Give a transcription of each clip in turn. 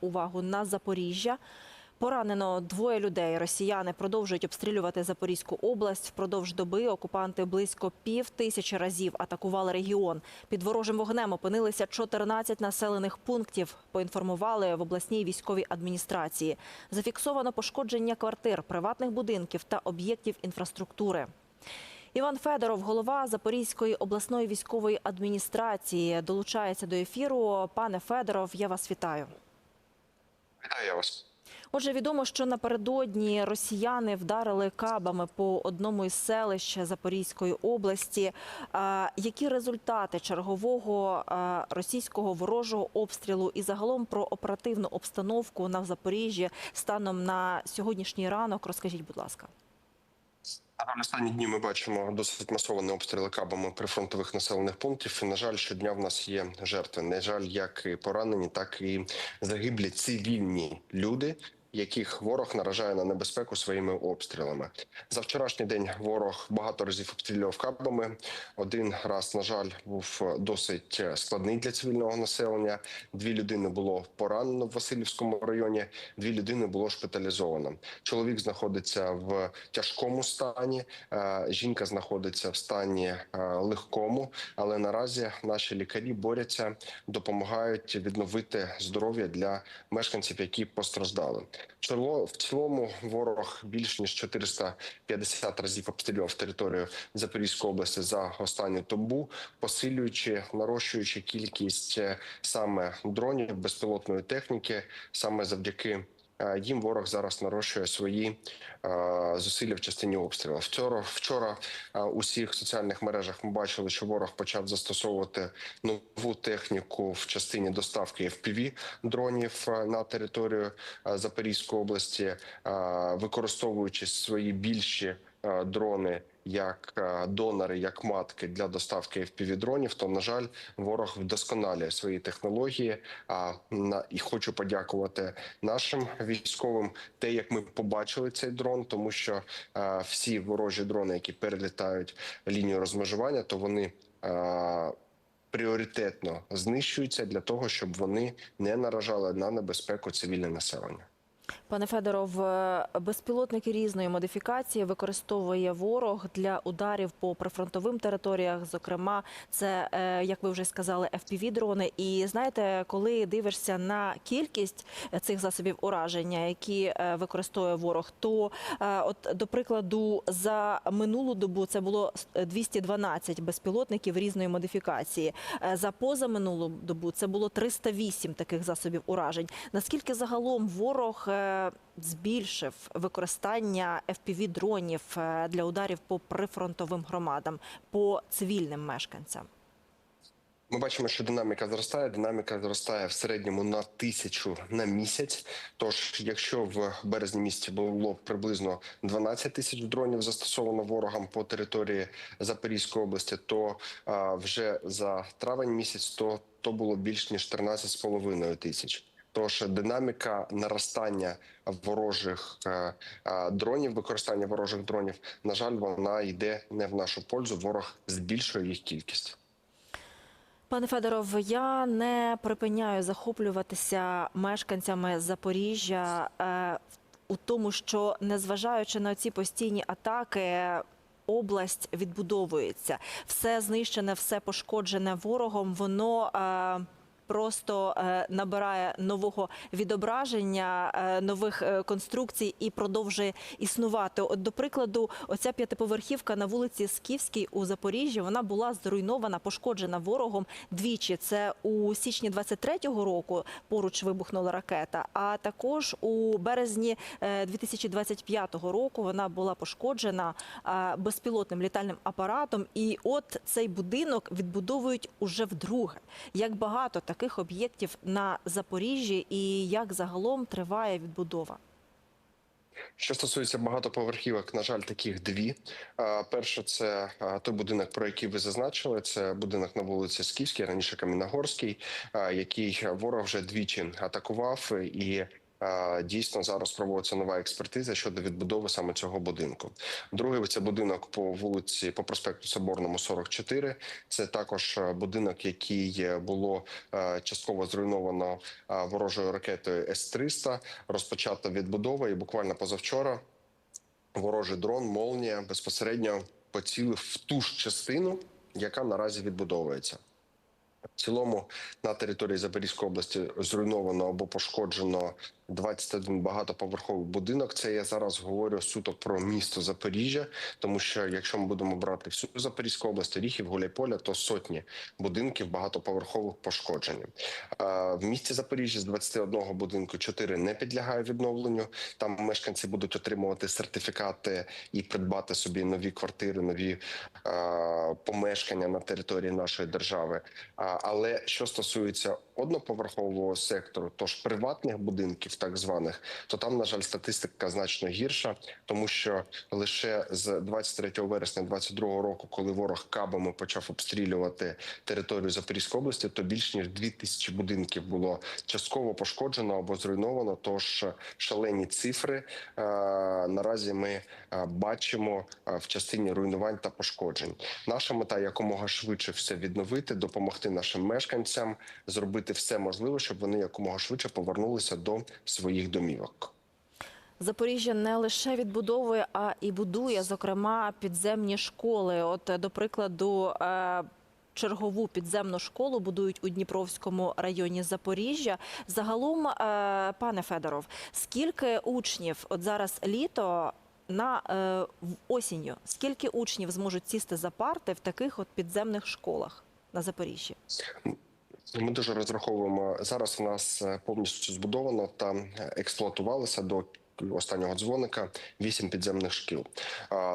Увагу на Запоріжжя. Поранено двоє людей. Росіяни продовжують обстрілювати Запорізьку область. Впродовж доби окупанти близько пів тисячі разів атакували регіон. Під ворожим вогнем опинилися 14 населених пунктів. Поінформували в обласній військовій адміністрації. Зафіксовано пошкодження квартир, приватних будинків та об'єктів інфраструктури. Іван Федоров, голова Запорізької обласної військової адміністрації, долучається до ефіру. Пане Федоров, я вас вітаю. Вас. Отже, відомо, що напередодні росіяни вдарили кабами по одному із селищ Запорізької області. Які результати чергового російського ворожого обстрілу і загалом про оперативну обстановку на Запоріжжі станом на сьогоднішній ранок? Розкажіть, будь ласка. На останні дні ми бачимо досить масовані обстріли кабами прифронтових населених пунктів. І, на жаль, щодня в нас є жертви. На жаль, як і поранені, так і загиблі цивільні люди. Яких ворог наражає на небезпеку своїми обстрілами за вчорашній день? Ворог багато разів обстрілював кабами. Один раз, на жаль, був досить складний для цивільного населення. Дві людини було поранено в Васильівському районі. Дві людини було шпиталізовано. Чоловік знаходиться в тяжкому стані. е, Жінка знаходиться в стані е, легкому, але наразі наші лікарі борються, допомагають відновити здоров'я для мешканців, які постраждали. В цілому ворог більш ніж 450 разів обстрілював територію Запорізької області за останню добу, посилюючи, нарощуючи кількість е, саме дронів безпілотної техніки, саме завдяки. Е, Їм ворог зараз нарощує свої е, зусилля в частині обстрілів. Вчора вчора е, у всіх соціальних мережах ми бачили, що ворог почав застосовувати нову техніку в частині доставки FPV дронів на територію Запорізької області, використовуючи свої більші дрони як е, донори, як матки для доставки fpv дронів, то на жаль, ворог вдосконалює свої технології. А на і хочу подякувати нашим військовим, те, як ми побачили цей дрон, тому що е, всі ворожі дрони, які перелітають лінію розмежування, то вони. е, Пріоритетно знищуються для того, щоб вони не наражали на небезпеку цивільне населення. Пане Федоров, е, безпілотники різної модифікації використовує ворог для ударів по прифронтовим територіях. Зокрема, це е, як ви вже сказали, fpv дрони. І знаєте, коли дивишся на кількість цих засобів ураження, які е, використовує ворог, то е, от до прикладу за минулу добу це було 212 безпілотників різної модифікації. Е, За позаминулу добу це було 308 таких засобів уражень. Наскільки загалом ворог е, збільшив використання fpv дронів е, для ударів по прифронтовим громадам, по цивільним мешканцям? Ми бачимо, що динаміка зростає. Динаміка зростає в середньому на тисячу на місяць. Тож, якщо в березні місяці було приблизно 12 тисяч дронів застосовано ворогам по території Запорізької області, то а, вже за травень місяць то, то було більш ніж 13,5 тисяч. Тож динаміка наростання ворожих е, е, дронів, використання ворожих дронів, на жаль, вона йде не в нашу пользу. Ворог збільшує їх кількість. Пане Федоров, я не припиняю захоплюватися мешканцями Запоріжжя е, у тому, що незважаючи на ці постійні атаки. Область відбудовується, все знищене, все пошкоджене ворогом. Воно е, просто е, набирає нового відображення, е, нових е, конструкцій і продовжує існувати. От, до прикладу, оця п'ятиповерхівка на вулиці Скіфській у Запоріжжі вона була зруйнована, пошкоджена ворогом двічі. Це у січні 23-го року поруч вибухнула ракета. А також у березні е, 2025 року вона була пошкоджена безпілотним літальним апаратом. І от цей будинок відбудовують уже вдруге. Як багато таких об'єктів на Запоріжжі, і як загалом триває відбудова? Що стосується багатоповерхівок, на жаль, таких дві. Перше, це той будинок, про який ви зазначили. Це будинок на вулиці Скіфській, раніше Каміногорський, який ворог вже двічі атакував і Дійсно, зараз проводиться нова експертиза щодо відбудови саме цього будинку. Другий це будинок по вулиці по проспекту Соборному 44. Це також е, будинок, який е, було е, частково зруйновано ворожою ракетою С-300. Розпочата відбудова, і буквально позавчора ворожий дрон Молнія безпосередньо поцілив в ту ж частину, яка наразі відбудовується. В цілому на території Запорізької області зруйновано або пошкоджено 21 багатоповерховий будинок. Це я зараз говорю суто про місто Запоріжжя, тому що якщо ми будемо брати всю Запорізьку область, Оріхів, Гуляйполя, то сотні будинків багатоповерхових пошкоджені. В місті Запоріжжя з 21 будинку 4 не підлягає відновленню. Там мешканці будуть отримувати сертифікати і придбати собі нові квартири, нові помешкання на території нашої держави. Але що стосується одноповерхового сектору, тож приватних будинків, так званих, то там, на жаль, статистика значно гірша, тому що лише з 23 вересня 2022 року, коли ворог кабами почав обстрілювати територію Запорізької області, то більш ніж 2000 будинків було частково пошкоджено або зруйновано. Тож шалені цифри е, наразі ми е, бачимо е, в частині руйнувань та пошкоджень. Наша мета якомога швидше все відновити, допомогти нашим мешканцям зробити все можливе, щоб вони якомога швидше повернулися до своїх домівок. Запоріжжя не лише відбудовує, а і будує, зокрема, підземні школи. От, до прикладу, е, чергову підземну школу будують у Дніпровському районі Запоріжжя. Загалом, е, пане Федоров, скільки учнів, от зараз літо, на е, осінню, скільки учнів зможуть сісти за парти в таких от підземних школах на Запоріжжі? Ми дуже розраховуємо зараз. У нас е, повністю збудовано та експлуатувалося до останнього дзвоника вісім підземних шкіл.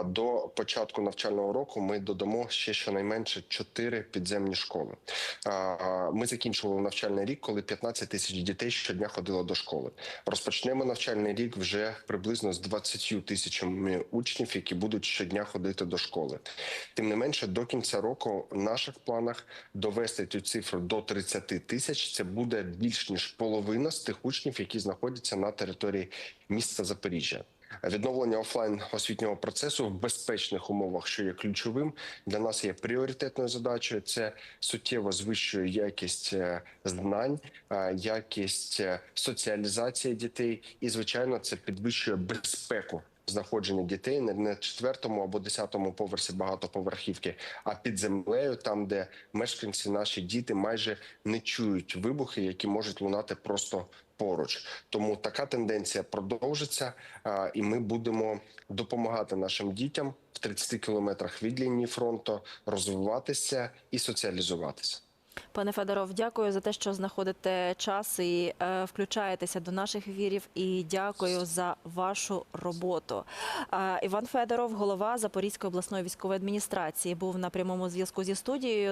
До початку навчального року ми додамо ще щонайменше чотири підземні школи. Ми закінчували навчальний рік, коли 15 тисяч дітей щодня ходило до школи. Розпочнемо навчальний рік вже приблизно з 20 тисячами учнів, які будуть щодня ходити до школи. Тим не менше, до кінця року в наших планах довести цю цифру до 30 тисяч. Це буде більш ніж половина з тих учнів, які знаходяться на території міста Запоріжжя. Відновлення офлайн освітнього процесу в безпечних умовах, що є ключовим, для нас є пріоритетною задачею. Це суттєво звищує якість е, знань, е, якість е, соціалізації дітей, і звичайно, це підвищує безпеку знаходження дітей не на четвертому або десятому поверсі багатоповерхівки, а під землею, там де мешканці, наші діти майже не чують вибухи, які можуть лунати просто поруч. Тому така тенденція продовжиться, і ми будемо допомагати нашим дітям в 30 кілометрах від лінії фронту розвиватися і соціалізуватися. Пане Федоров, дякую за те, що знаходите час і е, включаєтеся до наших ефірів. І дякую за вашу роботу. Е, Іван Федоров, голова Запорізької обласної військової адміністрації, був на прямому зв'язку зі студією.